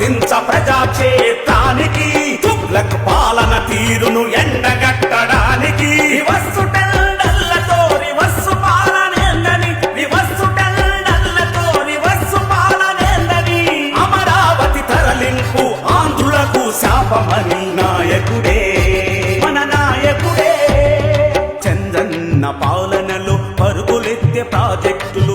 శోధించ ప్రజాక్షేత్రానికి. తుగ్లక్ పాలన తీరును ఎండగట్టడానికి. పాలనలు పరుగులెత్తే ప్రాజెక్టులు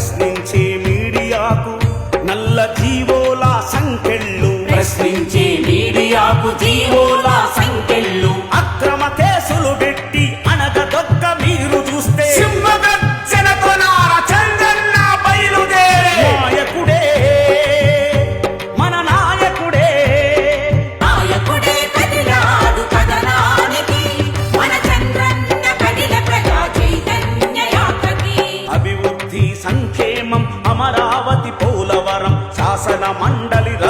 Wesley. అమరావతి పౌలవరం శాసన మండలి రా